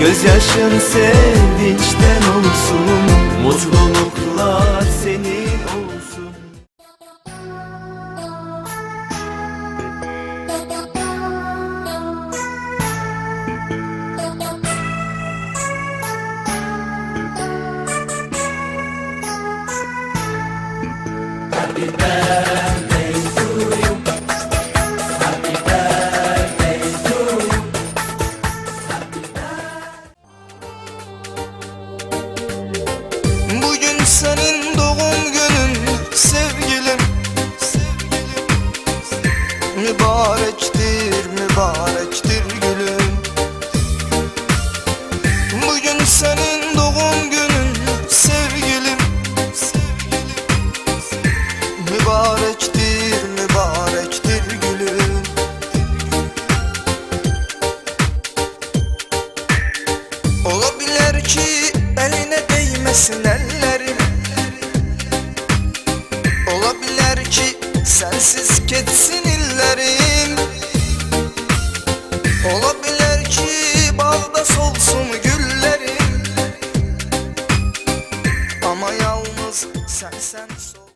Gözyaşın sevinçten olsun Mutluluklar senin olsun. Bugün değmesin ellerim. Olabilir ki sensiz ketsin illerim. Olabilir ki bağda solsun güllerim. Ama yalnız sen sen sol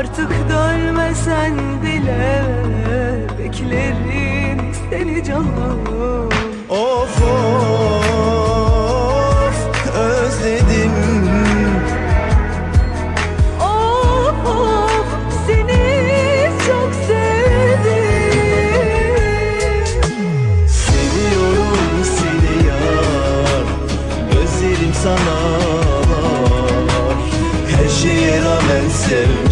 Artık dönmesen bile Beklerim seni canım. Of of özledim. Of of seni çok sevdim. Seviyorum seni yar Gözlerim sana var. Her şeye rağmen sev